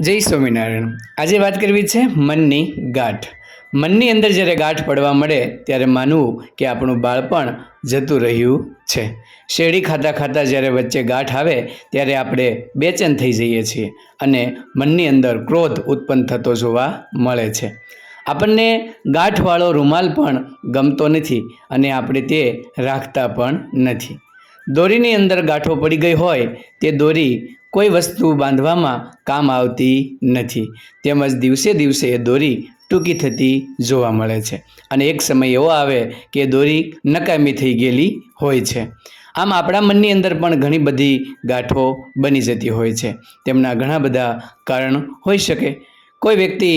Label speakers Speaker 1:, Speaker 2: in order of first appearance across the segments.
Speaker 1: જય સ્વામિનારાયણ. આજે વાત કરવી છે મનની ગાંઠ. મનની અંદર જ્યારે ગાંઠ પડવા મળે ત્યારે માનવું કે આપણું બાળપણ જતું રહ્યું છે. શેરડી ખાતા ખાતા જ્યારે વચ્ચે ગાંઠ આવે ત્યારે આપણે બેચેન થઈ જઈએ છીએ અને મનની અંદર ક્રોધ ઉત્પન્ન થતો જોવા મળે છે. આપણને ગાંઠવાળો રૂમાલ પણ ગમતો નથી અને આપણે તે રાખતા પણ નથી. દોરીની અંદર ગાંઠો પડી ગઈ હોય તે દોરી કોઈ વસ્તુ બાંધવામાં કામ આવતી નથી. તેમજ દિવસે દિવસે એ દોરી ટૂંકી થતી જોવા મળે છે. અને એક સમય એવો આવે કે દોરી નકામી થઈ ગયેલી હોય છે. આમ આપણા મનની અંદર પણ ઘણી બધી ગાંઠો બની જતી હોય છે. તેમના ઘણા બધા કારણ હોઈ શકે. કોઈ વ્યક્તિ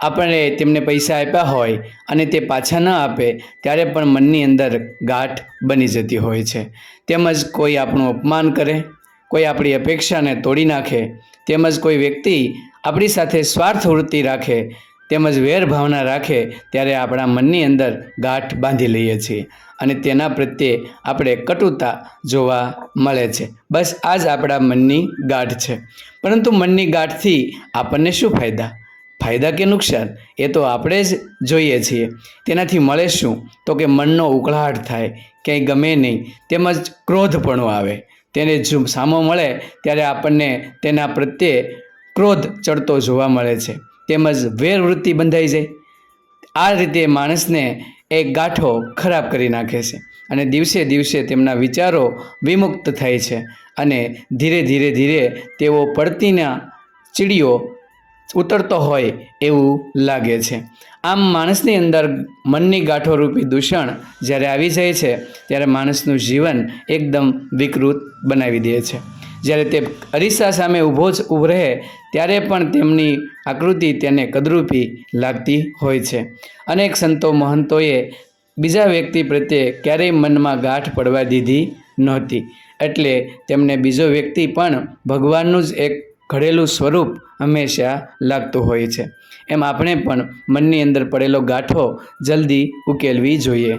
Speaker 1: આપણે તેમને પૈસા આપ્યા હોય અને તે પાછા ન આપે, ત્યારે પણ મનની અંદર ગાંઠ બની જતી હોય છે. તેમજ કોઈ આપણું અપમાન કરે કોઈ આપણી અપેક્ષાને તોડી નાખે, તેમજ કોઈ વ્યક્તિ આપણી સાથે સ્વાર્થ વૃત્તિ રાખે, તેમજ વેર ભાવના રાખે, ત્યારે આપણા મનની અંદર ગાંઠ બાંધી લઈએ છીએ. અને તેના પ્રત્યે આપણે કટુતા જોવા મળે છે. બસ આ જ આપણા મનની ગાંઠ છે. પરંતુ મનની ગાંઠથી આપણને શું ફાયદા? ફાયદા કે નુકસાન? એ તો આપણે જ જોઈએ છીએ. તેનાથી મળે શું? તો કે મનનો ઉકળાટ થાય, ક્યાંય ગમે નહીં, તેમજ ક્રોધપણું આવે. તેને જો સામો મળે ત્યારે આપણને તેના પ્રત્યે ક્રોધ ચડતો જોવા મળે છે. તેમજ વેરવૃત્તિ બંધાઈ જાય. આ રીતે માણસને એક ગાંઠો ખરાબ કરી નાખે છે અને દિવસે દિવસે તેમના વિચારો વિમુક્ત થાય છે અને ધીરે ધીરે ધીરે તેઓ પડતીના ચીડીઓ ઉતરતો હોય એવું લાગે છે. આમ માણસની અંદર મનની ગાંઠોરૂપી દૂષણ જ્યારે આવી જાય છે, ત્યારે માણસનું જીવન એકદમ વિકૃત બનાવી દે છે. જ્યારે તે અરીસા સામે ઊભો જ ઉભરે ત્યારે પણ તેમની આકૃતિ તેને કદરૂપી લાગતી હોય છે. અનેક સંતો મહંતોએ બીજા વ્યક્તિ પ્રત્યે ક્યારેય મનમાં ગાંઠ પડવા દીધી નહોતી. એટલે તેમને બીજો વ્યક્તિ પણ ભગવાનનું જ એક ઘડેલું સ્વરૂપ હંમેશા લાગતું હોય છે. એમ આપણે પણ મનની અંદર પડેલો ગાંઠો જલ્દી ઉકેલવી જોઈએ.